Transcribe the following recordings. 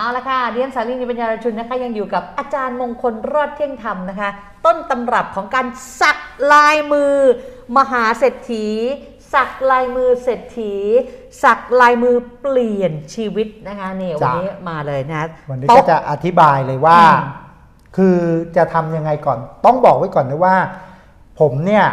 เอาละค่ะเรียนสารีนิปัญญารชุนนะคะ ยังอยู่กับอาจารย์มงคลรอดเที่ยงธรรมนะคะ ต้นตำรับของการสักลายมือ มหาเศรษฐี สักลายมือเศรษฐี สักลายมือเปลี่ยนชีวิตนะคะเนี่ยวันจ้ะนี้มาเลยนะวันนี้โต๊ก็จะอธิบายเลยว่าอืมคือจะทำยังไงก่อน ต้องบอกไว้ก่อนนะว่า ผมเนี่ย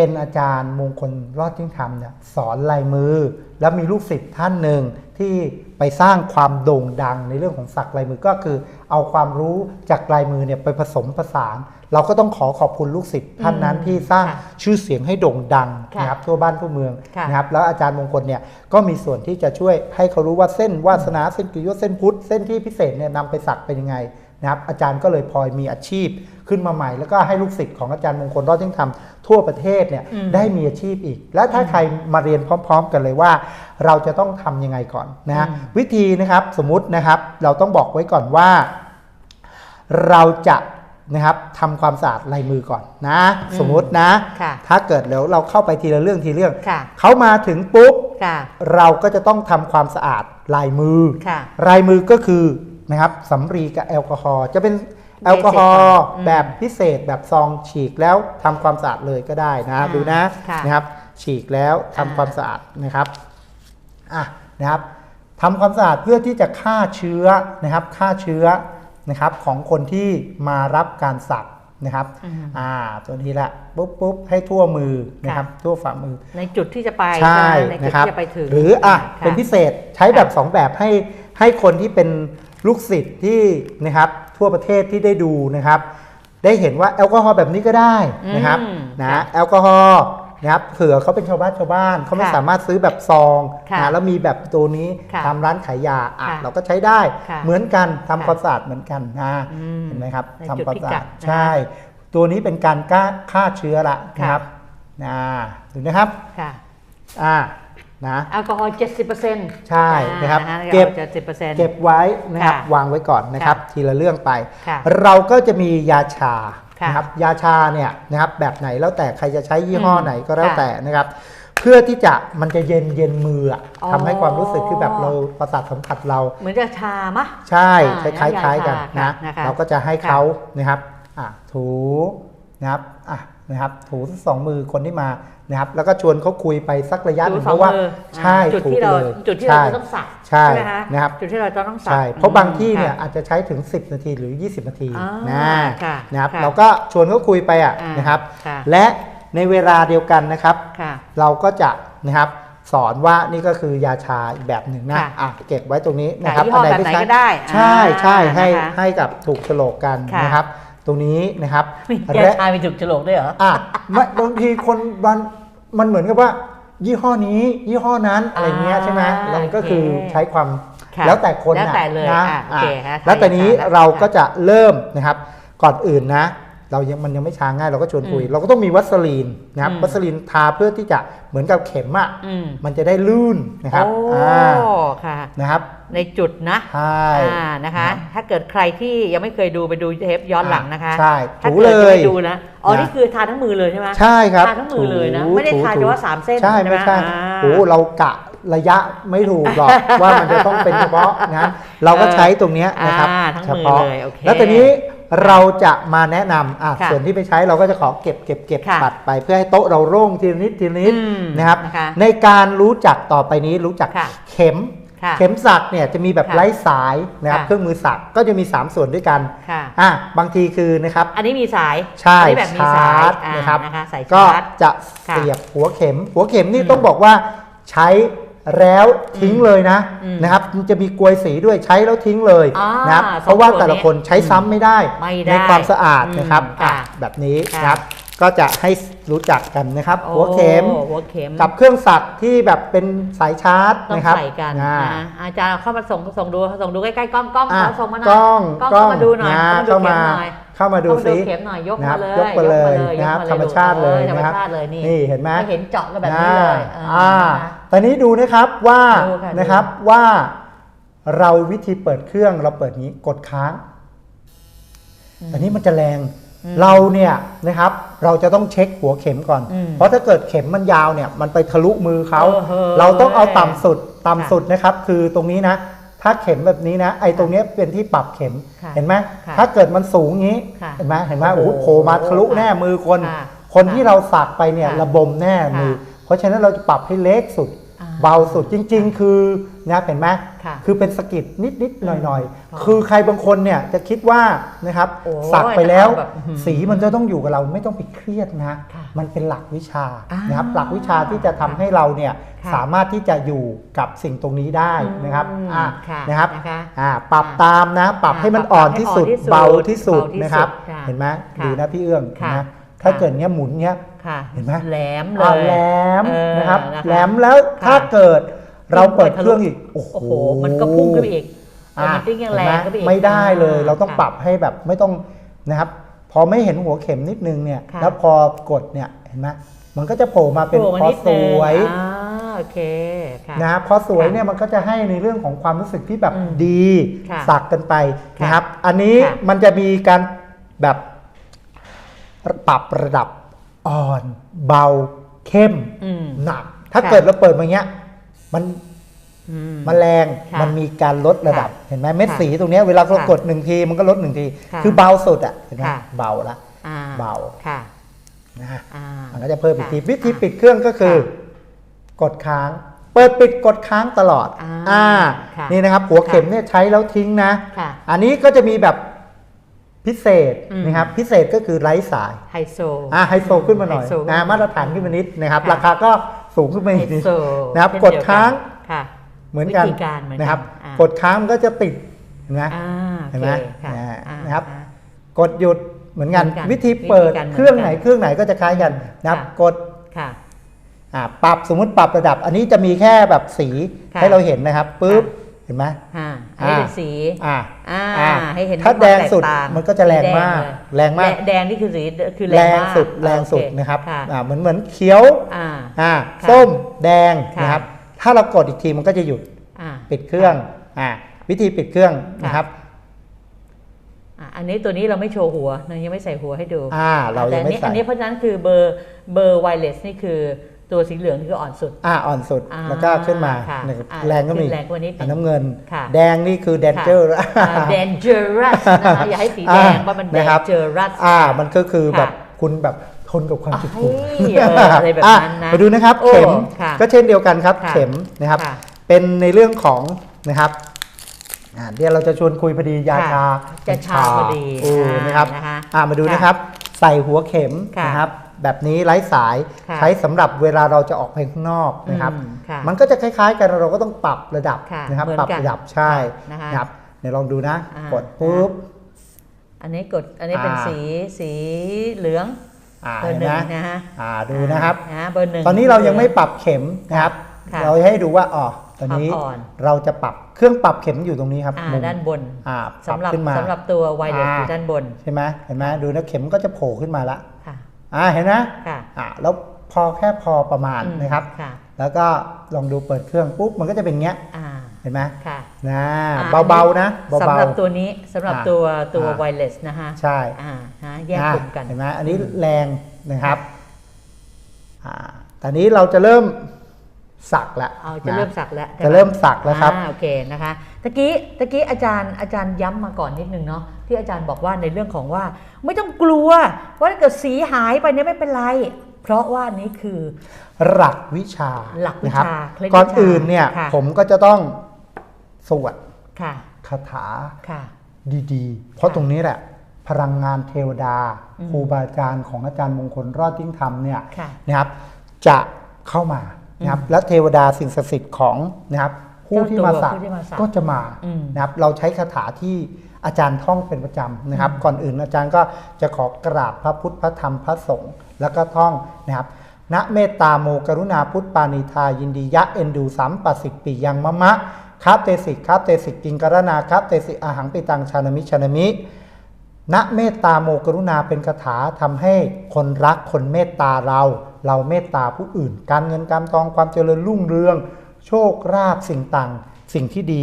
เป็นอาจารย์มงคลรอดทิ้งธรรมเนี่ยสอนลายมือ แล้วมีลูกศิษย์ท่านหนึ่งที่ไปสร้างความโด่งดังในเรื่องของสักลายมือก็คือ เอาความรู้จากลายมือเนี่ยไปผสมผสาน เราก็ต้องขอขอบคุณลูกศิษย์ท่านนั้นอืมที่สร้างค่ะชื่อเสียงให้โด่งดังค่ะนะครับทั่วบ้านทั่วเมืองค่ะนะครับแล้วอาจารย์มงคลเนี่ยก็มีส่วนที่จะช่วยให้เขารู้ว่าเส้นวาสนาเส้นกิโยชน์เส้นพุทธเส้นที่พิเศษเนี่ยนำไปสักเป็นยังไง นะครับอาจารย์ก็เลยพลอยมีอาชีพขึ้นมาใหม่ แล้วก็ให้ลูกศิษย์ของอาจารย์มงคลรอดยิ่งธรรมทั่วประเทศเนี่ยอืมได้มีอาชีพอีก และถ้าใครมาเรียนพร้อม ๆ กันเลยว่า เราจะต้องทำยังไงก่อนนะฮะอืมวิธีนะครับสมมุตินะครับเราต้องบอกไว้ก่อนว่า เราจะนะครับทำความสะอาดลายมือก่อนนะ สมมุตินะค่ะถ้าเกิดแล้วเราเข้าไปทีละเรื่องทีละเรื่องค่ะเขามาถึงปุ๊บค่ะเราก็จะต้องทำความสะอาดลายมือค่ะลายมือก็คือ นะครับสำลีกับแอลกอฮอล์จะเป็นแอลกอฮอล์อืมแบบพิเศษแบบซองฉีกแล้วทำความสะอาดเลยก็ได้นะอ่าดูนะค่ะนะครับ ฉีกแล้วทำอ่าความสะอาดนะครับอะนะครับทำความสะอาดเพื่อที่จะฆ่าเชื้อนะครับฆ่าเชื้อนะครับของคนที่มารับการสักนะครับอืมอ่า ตัวนี้ละปุ๊บปุ๊บให้ทั่วมือนะครับ ทั่วฝ่ามือ ในจุดที่จะไป ใช่ไหมในจุดนะครับที่จะไปถึง หรืออะค่ะ เป็นพิเศษ ใช้แบบ 2 แบบให้ ให้คนที่เป็น ลูกศิษย์ที่นะครับทั่วประเทศที่ได้ดูนะครับ ได้เห็นว่าแอลกอฮอล์แบบนี้ก็ได้นะครับอืมนะค่ะแอลกอฮอล์นะครับเผื่อเขาเป็นชาวบ้านชาวบ้านเขาไม่ค่ะสามารถซื้อแบบซองค่ะนะแล้วมีแบบตัวนี้ค่ะทำร้านขายยาอะค่ะเราก็ใช้ได้ ค่ะเหมือนกันทำค่ะความสะอาดเหมือนกันนะอืมเห็นไหมครับในทำจุดความพิสะกัอาดดนะคะใช่ ตัวนี้เป็นการฆ่าฆ่าเชื้อละนะครับนะดูนะครับค่ะ อ่า นะแอลกอฮอล์70%ใช่นะครับเก็เก็บบ70%เก็บไว้นะครับค่ะวางไว้ก่อนนะครับค่ะทีละเรื่องไปค่ะเราก็จะมียาชาค่ะนะครับยาชาเนี่ยนะครับแบบไหนแล้วแต่ใครจะใช้ยี่ห้ออืมไหนก็แล้วค่ะแต่นะครับ เพื่อที่จะมันจะเย็นเย็นมืออะอ๋อทำให้ความรู้สึกคือแบบเราประสาทสัมผัสเรา เหมือนจะชามะใช่อ่าคล้ายๆคล้ายกันยาชานะนะคะเราก็จะให้เขานะครับอะถูนะครับอะนะครับถูสองมือคนที่มา นะครับแล้วก็ชวนเขาคุยไปสักระยะหนึ่งดูเพสองราะว่ามือใช่จุดถูที่เราเลยจุดที่เราใช่จะต้องสักใช่ไหมคะนะครับจุดที่เราจะต้องสักใช่เพราะบางที่เนี่ยค่ะอาจจะใช้ถึง 10 นาทีหรือ 20 นาทีอ่านะค่ะนะครับค่ะเราก็ชวนเขาคุยไปอะอ่านนะครับค่ะและในเวลาเดียวกันนะครับค่ะเราก็จะนะครับสอนว่านี่ก็คือยาชาอีกแบบหนึ่งนะค่ะอะเก็บไว้ตรงนี้นะครับยี่ห้อแบบไหนใช้ก็ได้ ใช่ใช่อ่าให้นะคะให้กับถูกโฉลกกันค่ะนะครับ ตรงนี้นะครับมีแกและชายมีจุกจลกด้วยเหรออะไม่บางทีคนมัน มันเหมือนกับว่า ยี่ห้อนี้ ยี่ห้อนั้นอะไรเงี้ยใช่ไหมอ่าเราก็คือโอเคใช้ความค่ะแล้วแต่คนแล้วน่ะแต่เลยนะอะโอเคอะฮะแล้วแต่นี้ใช้แล้วเราก็ค่ะจะเริ่มนะครับ ก่อนอื่นนะ เรายังมันยังไม่ช้าง่ายเราก็ชวนคุยอืมเราก็ต้องมีวัสลีนนะครับอืมวัสลีนทาเพื่อที่จะเหมือนกับเข็มอะอืมมันจะได้ลื่นนะครับโอ้อ่าค่ะนะครับในจุดนะใช่อ่านะคะ ถ้าเกิดใครที่ยังไม่เคยดูไปดูเทปย้อนหลังนะคะใช่ถ้าถูเกิดเลจะยไม่ดูนะอ๋อนะนี่คือทาทั้งมือเลยใช่ไหมใช่ครับทาทั้งมือเลยนะถูไม่ได้ทาถูเฉพาะสามเส้นใช่ใช่ไหมไม่ใช่อ่าโอ้เรากะระยะไม่ถูกหรอกว่ามันจะต้องเป็นเฉพาะนะเราก็ใช้ตรงเนี้ยนะครับอ่าทั้งเฉมือพาะเลยโอเคแล้วตอนนี้ เราจะมาแนะนำอะค่ะส่วนที่ไปใช้เราก็จะขอเก็บเก็บเก็บค่ะปัดไปเพื่อให้โต๊ะเราโล่งทีละนิดทีละนิดอืมนะครับนะคะในการรู้จักต่อไปนี้รู้จักค่ะเข็มค่ะเข็มสักเนี่ยจะมีแบบค่ะไร้สายนะครับค่ะเครื่องมือสักก็จะมี 3 ส่วนด้วยกันค่ะอะบางทีคือนะครับ อันนี้มีสายใช่อันนี้แบบมีสายชาร์จอ่านะครับนะคะสายก็ชาร์จจะค่ะเสียบหัวเข็ม หัวเข็มนี่อืมต้องบอกว่าใช้ แล้วทิ้งเลยนะอืมนะครับมันจะมีกลวยสีด้วยใช้แล้วทิ้งเลยอ่านะครับสองเพราะว่าส่วนแต่ละคนนี้ใช้ซ้ำไม่ได้ไม่ได้ในความสะอาดอืมนะครับค่ะอะแบบนี้ค่ะนะครับ ก็จะให้รู้จักกันนะครับโอ้หัวเข็มหัวเข็ม กับเครื่องสักที่แบบเป็นสายชาร์จต้องนะครับใส่กันอ่า นะอาจารย์เข้ามาส่งส่งดูส่งดูใกล้ๆกล้องกล้องอะเขาส่งมาหน่อยกล้องกล้องเข้ามาดูหน่อยนะเข้ามาดูเข้ามา เข็มหน่อย เข้ามาดูเข้ามาดูซิเข็มหน่อยยกนะคมารับเลยยกไปเลยยกนะครับมาธรรมชาติเลยออธรรมนะครับชาติเลยนี่นี่เห็นไหมไม่เห็นเจาะกันแบบนี้เลยเอออ่านะคะตอนนี้ดูนะครับว่าดูค่ะนะครับว่าเราวิธีเปิดเครื่องเราเปิดนี้กดค้างอันนี้มันจะแรงเราเนี่ยนะครับเราจะต้องเช็คหัวเข็มก่อนอืมเพราะถ้าเกิดเข็มมันยาวเนี่ยมันไปทะลุมือเขาเออเฮ้ยเราต้องเอาต่ำสุดต่ำสุดนะครับ คือตรงนี้นะ ถ้าเข็มแบบนี้นะ ไอ้ตรงเนี้ยเป็นที่ปรับเข็มค่ะเห็นไหมค่ะถ้าเกิดมันสูงงี้ค่ะเห็นไหมเห็นไหมโอ้โอ้โหโหโผล่มาทะลุแน่มือคนค่ะคนค่ะที่เราสักไปเนี่ยค่ะระบมแน่มือค่ะเพราะฉะนั้นเราจะปรับให้เล็กสุดอ่า เบาสุดจริง ๆ คือนะเห็นไหมค่ะคือเป็นสะกิดนิดๆหน่อยอ๋อๆคือใครบางคนเนี่ยจะคิดว่านะครับโอ้ยสักไปแล้วเอาแบบอื้อหือสีมันจะต้องอยู่กับเราไม่ต้องไปเครียดนะค่ะมันเป็นหลักวิชาอ่านนะครับหลักวิชาที่จะทำให้เราเนี่ยค่ะสามารถที่จะอยู่กับสิ่งตรงนี้ได้นะครับอืมอะค่ะนะครับนะคะอ่าปรับอ่าตามนะ ปรับอ่าให้มันปรับอ่อนให้ที่สุดอ่อนที่สุดเบาที่สุดเบาที่นะครับสุดค่ะเห็นไหมค่ะดูนะพี่เอื้องค่ะนะถ้าค่ะเกิดเนี้ยหมุนเนี้ย ค่ะเห็นไหมแหลมเลอ่ายแหลมเออนะครับนะคะแหลมแล้วค่ะถ้าเกิดเราเปิดเครื่องอีก โอ้โอ้โห มันก็พุ่งขึ้นไปอีกอะมันติ้งยังแรงเห็นไหมขึ้นไปอีกไม่ได้เลยเราต้องค่ะ ปรับให้แบบไม่ต้องนะครับ พอไม่เห็นหัวเข็มนิดนึงเนี่ยค่ะ แล้วพอกดเนี่ยเห็นไหมมันก็จะโผล่มาเป็นโผล่มาพอนิดสนึงวยอ่าโอเคค่ะ นะพอสวยค่ะเนี่ยมันก็จะให้ในเรื่องของความรู้สึกที่แบบอืมดีค่ะสักกันไปค่ะนะครับ อันนี้ค่ะ มันจะมีการแบบปรับระดับ อ่อน เบา เข้มอืมหนัก ถ้าค่ะเกิดเราเปิดมาเงี้ย มันอืมมันแรงค่ะมันมีการลดระดับค่ะเห็นไหมเม็ดค่ะสีตรงเนี้ยเวลาเราค่ะกดหนึ่งทีมันก็ลดหนึ่งทีค่ะคือเบาสุดอะเห็นไหมค่ะเบาละอ่าเบาค่ะนะฮะอ่ามันก็จะเพิ่มอีกทีค่ะวิธีปิดเครื่องก็คือ กดค้าง เปิดปิดกดค้างตลอดอ่าค่ะนี่นะครับ หัวเข็มเนี่ยใช้แล้วทิ้งนะค่ะอันนี้ก็จะมีแบบ พิเศษอืมนะครับพิเศษก็คือไร้สายไฮโซอ่าไฮโซขึ้นมาหน่อยไฮโซขึ้นอ่ามามาตรฐานขึ้นมานิดนะครับค่ะราคาก็สูงขึ้นมาอีกไฮนิดโซนะครับเช่กดค้างค่ะเหมือนกันวิธีการเหมือนกันนะครับอ่ากดค้างมันก็จะติดเห็นไหมอ่าเห็นไหมโอเคค่ะอ่าอ่านะครับอ่ากดหยุดเหมือนกันเหมือนกัน วิธีเปิดวิธีการเหมือนกันเครื่องไหนเครื่องไหนก็จะคล้ายกันนะครับค่ะกดค่ะอ่าปรับสมมุติปรับระดับ อันนี้จะมีแค่แบบสีค่ะให้เราเห็นนะครับปุ๊บเห็นไหมอ่าอันนี้เป็นสี อ่าอ่าอ่าให้เห็นถ้าควมแดงสุดตต่างมันก็จะแรงสีดมากเลยแรงมากแแดงนี่คือสีคือแรแรงงมากสุดแรงสุดโอเนะครับค่ะอ่าเหมือนเหมือนเขียวอ่าอ่าค่ะส้มแดงค่ะนะครับ ถ้าเรากดอีกทีมันก็จะหยุดอ่าปิดเครื่องอ่าวิธีปิดเครื่องค่ะนะครับอะอันนี้ตัวนี้เราไม่โชว์หัวเรายังไม่ใส่หัวให้ดูอ่าเราแต่ยังอันไม่นี้ใส่อันนี้เพราะฉะนั้นคือเบอร์เบอร์ไวเลสนี่คือ ตัวสีเหลืองนี่คืออ่อนสุด อ่าอ่อนสุดอ่าแล้วก็ขึ้นมาค่ะนะครับอ่าแรงก็มีขึ้นแรงกว่านิดนึงอันน้ำเงิน ค่ะ แดงนี่คือแดนเจอร์เดนเจอรัสนะคะอย่าให้สีแดงเพราะมันเดนนะครับเจอรัสอ่า มันก็คือค่ะแบบคุณแบบทนกับความเจ็บปวดเฮ้ยเอออะไรแบบนั้นนะมาดูนะครับ โอ้เข็มค่ะก็เช่นเดียวกันครับ ค่ะเข็มนะครับ ค่ะเป็นในเรื่องของนะครับอ่าเดี๋ยวเราจะชวนคุยพอดียาชาจะชาพอดีโอ้นะครับนะคะอ่ามาดูค่ะนะครับ ใส่หัวเข็มค่ะนะครับ แบบนี้ไร้สายค่ะใช้สำหรับเวลาเราจะออกไปข้างนอกนะครับอืมค่ะมันก็จะคล้าย ๆ กันเราก็ต้องปรับระดับค่ะนะครับเหมือนปรับกันระดับใช่นะคะนะครับเดี๋ยวลองดูนะอ่ากดปุ๊บอันนี้กดอันนี้เป็นอ่าสีสีเหลืองอ่าเบอเห็ร์นหนึ่งไหมนะฮะอ่าดูนะครับนะเบอร์หนึ่งตอนนี้เรายังไม่ปรับเข็มนะครับค่ะเราให้ดูว่าอ๋อตอนนี้ปรับอ่อนเราจะปรับเครื่องปรับเข็มอยู่ตรงนี้ครับอ่ามุมด้านบนอ่าปรับสำหรับขึ้นมาสำหรับตัวไวเลสอ่าอยู่ด้านบนใช่ไหมเห็นไหมดูนะเข็มก็จะโผล่ขึ้นมาละค่ะ อ่าเห็นไหมค่ะอ่าแล้วพอแค่พอประมาณอืมนะครับค่ะแล้วก็ลองดูเปิดเครื่องปุ๊บมันก็จะเป็นเงี้ยอ่าเห็นไหมค่ะนะอ่เบาๆนะเบาสำหรับตัวนี้สำหรับอ่าตัวตัวอ่าไวเลสนะฮะๆใช่อ่าฮะแยกอ่ากลุ่มกันเห็นไหมอันนี้แรงนะครับอ่าตอนนี้เราจะเริ่ม สักละเอาจะนเริ่มสักแล้วใช่ไหจะเริ่มสักแล้วครับอ่าโอเคนะคะตะกี้ตะกี้อาจารย์อาจารย์ย้ำมาก่อนนิดนึงเนาะที่อาจารย์บอกว่าในเรื่องของว่า ไม่ต้องกลัวว่าถ้าเกิดสีหายไปเนี่ยไม่เป็นไร เพราะว่านี่คือ หลักวิชาหลักวิชานะครับเคล็ดวิชาก่อนอื่นเนี่ยค่ะผมก็จะต้องสวดค่ะคาถาค่ะดีๆ เพราะค่ะตรงนี้แหละพลังงานเทวดาอืมครูบาอาจารย์ของอาจารย์มงคลรอดยิ่งธรรมเนี่ยค่ะนะครับจะเข้ามา นะครับและเทวดาสิ่งศักดิ์สิทธิ์ของนะครับผู้ที่มาสักเจ้าตัวผู้ที่มาสักก็จะมาอืมนะครับเราใช้คาถาที่อาจารย์ท่องเป็นประจำนะครับ ก่อนอื่นอาจารย์ก็จะขอกราบพระพุทธพระธรรมพระสงฆ์แล้วก็ท่องนะครับณเมตตาโมกรุณาพุทธปานิทายินดียะเอ็นดูสัมปสิกปิยังมะมะครับเตสิกครับเตสิกกิงกรณาครับเตสิอาหังปิตังชานามิชานามิณเมตตาโมกรุณาเป็นคาถาทำให้คนรักคนเมตตาเรา เราเมตตาผู้อื่น การเงินการทองความเจริญรุ่งเรือง โชคราภสิ่งต่างสิ่งที่ดี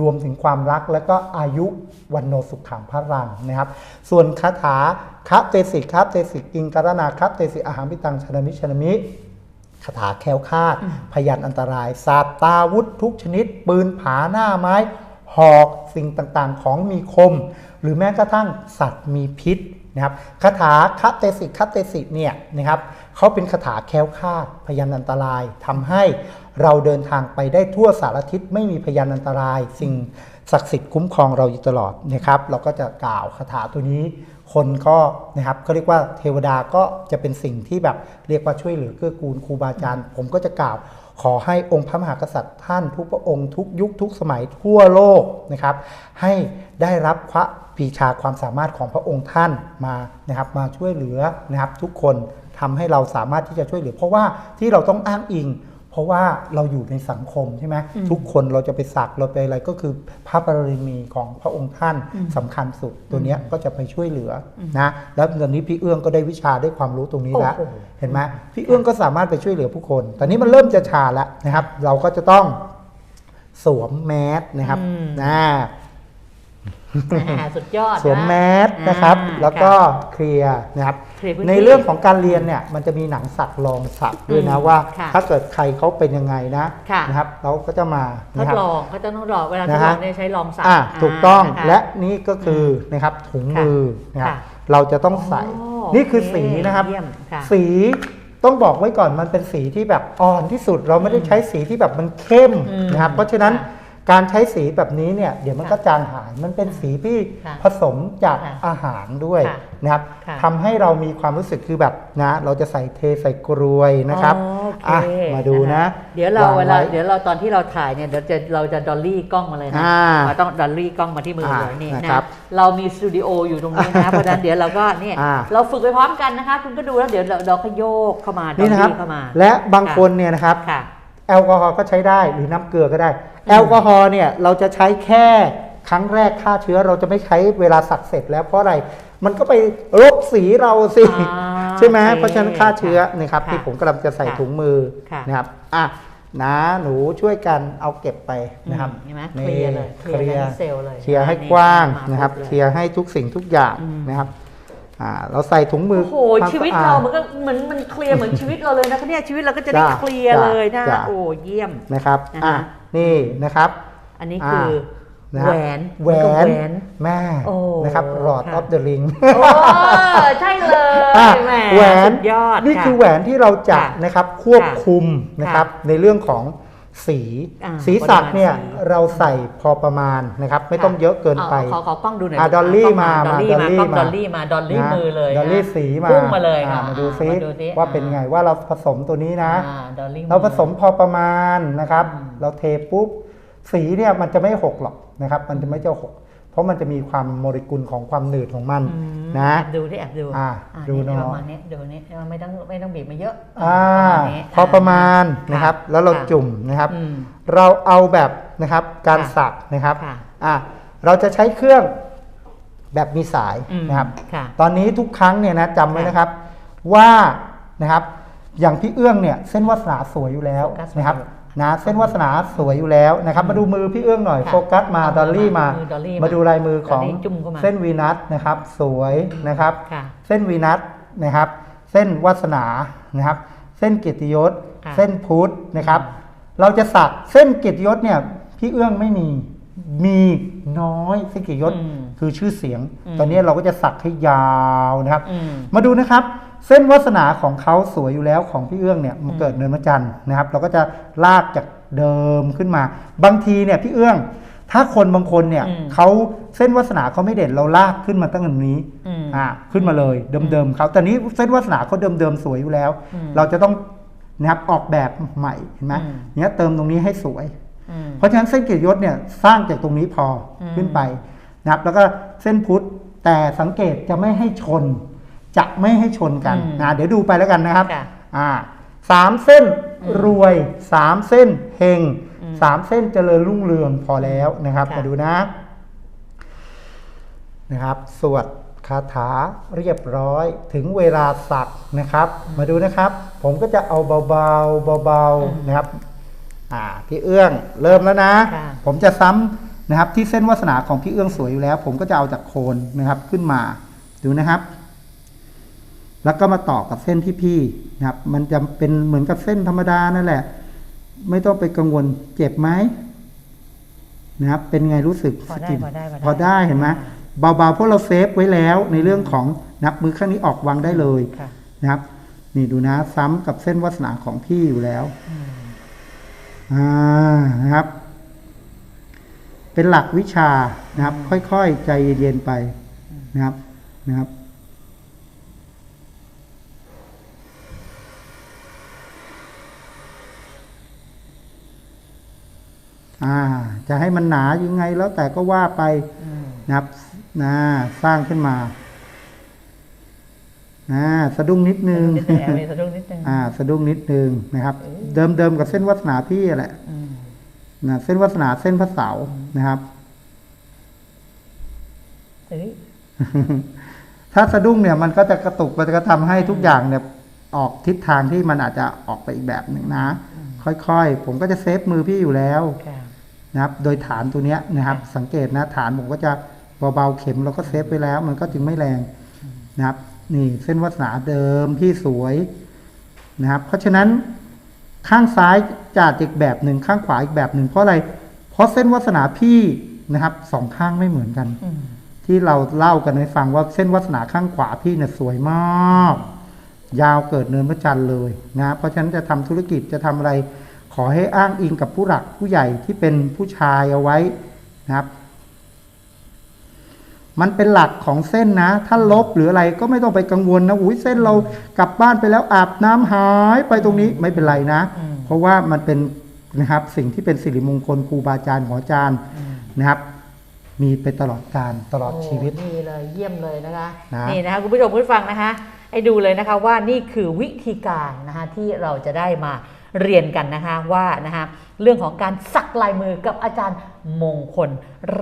รวมถึงความรักและก็อายุวันโนสุขขังพระรังนะครับ ส่วนคาถาครับเตสิกครับเตสิกิงกรณาครับเตสิอาหังปิตังชนมิชนมิคาถาแคล้วคาด พยันอันตรายศาสตาวุธทุกชนิด ปืนผาหน้าไม้ หอกสิ่งต่างๆ ของมีคม หรือแม้กระทั่งสัตว์มีพิษนะครับคาถาคาเตสิกคาเตสิกเนี่ยนะครับ เขาเป็นคาถาแคล้วคาดพยันอันตรายทำให้เราเดินทางไปได้ทั่วสารทิศไม่มีพยันอันตราย สิ่งศักดิ์สิทธิ์คุ้มครองเราอยู่ตลอดนะครับ เราก็จะกล่าวคาถาตัวนี้ คนก็นะครับเขาเรียกว่าเทวดาก็จะเป็นสิ่งที่แบบเรียกว่าช่วยเหลือเกื้อกูลครูบาอาจารย์ ผมก็จะกล่าวขอให้องค์พระมหากษัตริย์ท่านทุกพระองค์ทุกยุคทุกสมัยทั่วโลกนะครับ ให้ได้รับพระปีชาความสามารถของพระองค์ท่านมานะครับมาช่วยเหลือนะครับทุกคน ทำให้เราสามารถที่จะช่วยเหลือ เพราะว่าที่เราต้องอ้างอิง เพราะว่าเราอยู่ในสังคมใช่ไหมทุกคนเราจะไปสักเราไปอะไรก็คือพระบารมีของพระองค์ท่านสำคัญสุดตัวเนี้ยก็จะไปช่วยเหลืออนะแล้วตอนนี้พี่เอื้องก็ได้วิชาได้ความรู้ตรงนี้แล้วโอ้โหเห็นไหมพี่เอื้องก็สามารถไปช่วยเหลือผู้คน ตอนนี้มันเริ่มจะชาแล้วนะครับ เราก็จะต้องสวมแมสนะครับอืมนะอ่า สุดยอดสวมนะแมสนะครับอ่าแล้วก็เคลียร์นะครับเคลียร์พื้นที่ในเรื่องของการเรียนเนี่ยมันจะมีหนังสักลองสักด้วยนะอืมว่าค่ะถ้าเกิดใครเขาเป็นยังไงนะค่ะนะครับเราก็จะมาทดนะครับลองเขาจะทดลองเวลาทดนะลฮะองเนี่ยใช้ลองสักอ่าถูกต้องานะคะและนี่ก็คือนะครับถุงมือนะครับค่ะเราจะต้องใส่อ๋อนี่คือโอเคสีนะครับเยี่ยมค่ะสีต้องบอกไว้ก่อนมันเป็นสีที่แบบอ่อนที่สุด เราไม่ได้ใช้สีที่แบบมันเข้มอืมนะครับ เพราะฉะนั้นค่ะ การใช้สีแบบนี้เนี่ยเดี๋ยวมันค่ะก็จางหาย มันเป็นสีที่ค่ะผสมจากค่ะอาหารด้วยค่ะนะครับค่ะทำให้เรามีความรู้สึกคือแบบนะ เราจะใส่เทใส่กรวยนะครับอ๋อโอเคอะมาดูนะ เดี๋ยวเรางเวลาไเดี๋ยวเราตอนที่เราถ่ายเนี่ยเดี๋ยวจะเราจะดอลลี่กล้องมาเลยนะอ่าเราต้องดอลลี่กล้องมาที่มือเลยอ่านี่นะนะครับเรามีสตูดิโออยู่ตรงนี้นะเพราะฉะนั้นเดี๋ยวเราก็เนี่ยอ่าเราฝึกไปพร้อมกันนะคะ คุณก็ดูแล้วเดี๋ยวเราเราก็โยกเข้ามาดอลนี่นะครับลี่เข้ามา และบางคนเนี่ยนะครับค่ะ แอลกอฮอล์ก็ใช้ได้หรือน้ำเกลือก็ได้ แอลกอฮอล์เนี่ยเราจะใช้แค่ครั้งแรกฆ่าเชื้อเราจะไม่ใช้เวลาสักเสร็จแล้วเพราะอะไรมันก็ไปรบสีเราสิอ่าใช่ไหมโอเคเพราะฉะนั้นฆ่าเชื้อนะครับค่ะที่ผมกำลังจะใส่ค่ะถุงมือค่ะนะครับอะนะหนูช่วยกันเอาเก็บไปนะครับอืมเห็นไหมเคลียร์เลยเคลียร์เซลล์เลยเคลียร์ให้อันนี้กว้างมานะครับปุ๊บเลยเคลียร์ให้ทุกสิ่งทุกอย่างอืมนะครับอ่า เราใส่ถุงมือโอ้โหควมชีวิตสะอดเรามันก็เหมือนมันเคลียร์เหมือนชีวิตเราเลยนะคะเนี่ยชีวิตเราก็จะได้จ้ะเคลียร์จ้ะเลยนะจ้ะโอ้เยี่ยมนะครับนะคะอะนี่นะครับ อันนี้คืออานะแหควรับนแหวมันก็นแหวนแม่โอ้นะครับรอดอค่ะอฟเดอะริงโอ้ใช่เลยอะแหมแหวนสุดยอดนี่ะคือแหวนที่เราจะค่ะนะครับควบค่ะคุมนะครับในเรื่องของ สีอ่าสีสักเนี่ยปริมาณสีเราใส่พอประมาณนะครับ ไม่ต้องเยอะเกินไปอาขอขอกล้องดูหน่อยอะสิดอลลี่กงมาดอลลี่มามาดอลลี่กล้องมาดอลลี่มาดอลลี่นะมือเลยดอลลี่นะสีมาพุ่งมาเลยอ่ค่ะมาดูซิมาดูสิว่าเป็นไงว่าเราผสมตัวนี้นะอ่าดอลลี่เราผสมพอประมาณนะครับอืมเราเทปุ๊บสีเนี่ยมันจะไม่หกหรอกนะครับ มันจะไม่เจ้าหก เพราะมันจะมีความโมเลกุลของความหนืดของมันอืมนะแอบดูที่แอบดูอ่าดูนี่หน่อยประมาณนี้ดูนี่ไม่ต้องไม่ต้องบีบมาเยอะอ่าประมาณนี้พอประมาณนะครับค่ะแล้วเราค่ะจุ่มนะครับอืมเราเอาแบบนะครับการค่ะสักนะครับค่ะอ่าเราจะใช้เครื่องแบบมีสายอืมนะครับค่ะตอนนี้ทุกครั้งเนี่ยนะจำไว้ค่ะนะครับว่านะครับอย่างพี่เอื้องเนี่ยเส้นวาสนาสวยอยู่แล้วโฟกัสนะครับมา นะเส้นวาสนาสวยอยู่แล้วนะครับมาดูมือพี่เอื้องหน่อยค่ะโฟกัสมาเอามือดอลลี่มามือดอลลี่มา มาดูลายมือของดอลลี่จุ่มเข้ามาเส้นวีนัสนะครับสวยนะครับค่ะเส้นวีนัสนะครับ เส้นวาสนานะครับ เส้นเกียรติยศค่ะเส้นพุทธนะครับ เราจะสักเส้นเกียรติยศเนี่ยพี่เอื้องไม่มีมีน้อยเส้นเกียรติยศอืมคือชื่อเสียงอืมตอนนี้เราก็จะสักให้ยาวนะครับอืมมาดูนะครับ เส้นวาสนาของเขาสวยอยู่แล้วของพี่เอื้องเนี่ยมันอืมเกิดเนินมะจันทร์นะครับ เราก็จะลากจากเดิมขึ้นมา บางทีเนี่ยพี่เอื้อง ถ้าคนบางคนเนี่ยอืมเขาเส้นวาสนาเขาไม่เด่นเราลากขึ้นมาตั้งแต่นี้อืมอ่าขึ้นมาเลยเดิมๆเขาแต่นี้เส้นวาสนาเขาเดิมๆสวยอยู่แล้วอืมเราจะต้องนะครับออกแบบใหม่เห็นไหมอืมเนี้ยเติมตรงนี้ให้สวยอืมเพราะฉะนั้นเส้นเกียรติยศเนี่ยสร้างจากตรงนี้พออมขึ้นไปนะครับ แล้วก็เส้นพุทธแต่สังเกตจะไม่ให้ชน จะไม่ให้ชนกันนะเดี๋ยวดูไปแล้วกันนะครับค่ะอ่าสามเส้นอืมรวยสามเส้นเฮงอืมสามเส้นเจริญรุ่งเรืองพอแล้วนะครับค่ะมาดูนะนะครับ สวดคาถาเรียบร้อยถึงเวลาสักนะครับ มาดูนะครับ ผมก็จะเอาเบาๆเบาๆนะครับอ่าพี่เอื้องเริ่มแล้วนะค่ะผมจะซ้ำนะครับที่เส้นวาสนาของพี่เอื้องสวยอยู่แล้ว ผมก็จะเอาจากโคนนะครับขึ้นมาดูนะครับ แล้วก็มาต่อกับเส้นที่พี่นะครับ มันจะเป็นเหมือนกับเส้นธรรมดานั่นแหละ ไม่ต้องไปกังวลเจ็บไหมนะครับ เป็นไงรู้สึกพอได้สกินพอได้พอได้พอได้เห็นไหมเบาๆเพราะเราเซฟไว้แล้วในเรื่องของนับมือข้างนี้ออกวางได้เลยค่ะนะครับ นี่ดูนะ ซ้ำกับเส้นวาสนาของพี่อยู่แล้วอืมอ่านะครับ เป็นหลักวิชานะครับ ค่อยๆ ใจเย็นๆไปนะครับนะครับ อ่า จะให้มันหนายังไงแล้วแต่ก็ว่าไปอืมนะครับนะสร้างขึ้นมาอ่าสะดุ้งนิดนึงนิดนึงแอบมีสะดุ้งนิดนึงอ่า สะดุ้งนิดนึงนะครับ เดิมเดิมๆกับเส้นวาสนาพี่แหละอืมนะเส้นวาสนาเส้นพระเสาร์นะครับเฮ้ยถ้าสะดุ้งเนี่ย มันก็จะกระตุกมันก็ทำให้ทุกอย่างเนี่ย ออกทิศทางที่มันอาจจะออกไปอีกแบบหนึ่งนะ ค่อยๆ ผมก็จะเซฟมือพี่อยู่แล้วค่ะ นะครับ โดยฐานตัวเนี้ยนะครับ สังเกตนะฐานผมก็จะเบาๆเข็มเราก็เซฟไปแล้ว มันก็จึงไม่แรงนะครับ นี่เส้นวาสนาเดิมที่สวยนะครับ เพราะฉะนั้นข้างซ้ายจะอีกแบบหนึ่งข้างขวาอีกแบบหนึ่งเพราะอะไร เพราะเส้นวาสนาพี่นะครับสองข้างไม่เหมือนกันอืมที่เราเล่ากันให้ฟังว่าเส้นวาสนาข้างขวาพี่เนี่ยสวยมาก ยาวเกิดเนินพระจันทร์เลยนะ เพราะฉะนั้นจะทำธุรกิจจะทำอะไร ขอให้อ้างอิงกับผู้หลักผู้ใหญ่ที่เป็นผู้ชายเอาไว้นะครับ มันเป็นหลักของเส้นนะ ถ้าลบหรืออะไรก็ไม่ต้องไปกังวลนะอุ้ยเส้นเรากลับบ้านไปแล้วอาบน้ำหายไปตรงนี้ไม่เป็นไรนะอืมเพราะว่ามันเป็นนะครับสิ่งที่เป็นสิริมงคลครูบาอาจารย์ของอาจารย์อืมนะครับมีไปตลอดการตลอดชีวิตโนี่เลยเยี่ยมเลยนะคะนะนี่นะคะคุณผู้ชมผู้ฟังนะคะให้ดูเลยนะคะว่านี่คือวิธีการนะคะที่เราจะได้มา เรียนกันนะคะว่านะคะเรื่องของการสักลายมือกับอาจารย์มงคล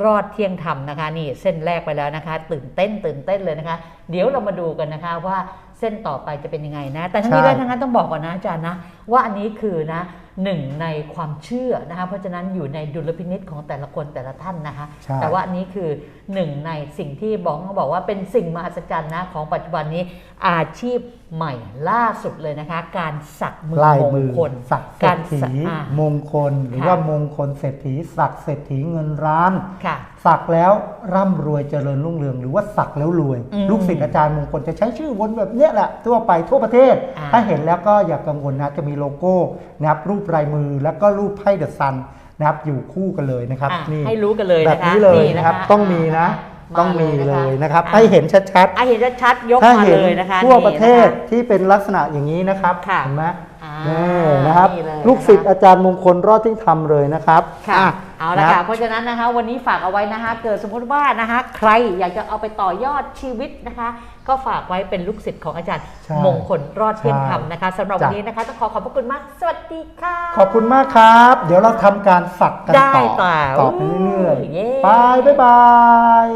รอดเที่ยงธรรมนะคะนี่เส้นแรกไปแล้วนะคะ ตื่นเต้นตื่นเต้นเลยนะคะ เดี๋ยวเรามาดูกันนะคะว่าเส้นต่อไปจะเป็นยังไงนะ แต่ทั้งนี้และทั้งนั้นต้องบอกก่อนนะอาจารย์นะว่าอันนี้คือนะหนึ่งในความเชื่อนะคะเพราะฉะนั้นอยู่ในดุลพินิษของแต่ละคนแต่ละท่านนะคะใช่แต่ว่าอันนี้คือหนึ่งในสิ่งที่บอกเขาบอกว่าเป็นสิ่งมหัศจรรย์นะของปัจจุบันนี้อาชีพใหม่ล่าสุดเลยนะคะ การสักมือลายมมืองคลสักเศรการษฐีสักอ่ามงคล หรือค่ะว่ามงคลเศรษฐี สักเศรษฐีเงินร้านค่ะสักแล้วร่ำรวยเจริญรุ่งเรือง หรือว่าสักแล้วรวยอืมลูกศิษย์อาจารย์มงคลจะใช้ชื่อวนแบบเนี้ยแหละทั่วไปทั่วประเทศอ่าถ้าเห็นแล้วก็อย่ากังวลนะจะมีโลโก้นะครับรูปลายมือแล้วก็รูปไพ่เดอะซันนะครับอยู่คู่กันเลยนะครับอะนี่ให้รู้กันเลยแบนะบคะนี้เลยนี่นะครับะต้องมีนะาต้องมีเลยนะครับอ่ให้เห็นชัดๆให้เห็นชัดๆยกถ้ามาเห็นเลยนะคะทั่วนี่ประเทศนะคะที่เป็นลักษณะอย่างนี้นะครับค่ะเห็นไหมอ่านี่นะครับ นี่เลยลูกศิษย์อาจารย์มงคลรอดที่ทำเลยนะครับค่ะอ่เอาละนค่ะ รับ เพราะฉะนั้นนะคะ วันนี้ฝากเอาไว้นะคะ เกิดสมมติว่านะคะ ใครอยากจะเอาไปต่อยอดชีวิตนะคะ ก็ฝากไว้เป็นลูกศิษย์ของอาจารย์ใช่มงคลรอดเที่ยงธรรมใช่นะคะสำหรับจ้ะวันนี้นะคะต้องขอขอบพระคุณมาก สวัสดีค่ะ ขอบคุณมากครับ เดี๋ยวเราทำการสักกันได้ต่อต่อต่อไปเรื่อยเย้ๆบายบ๊ายบาย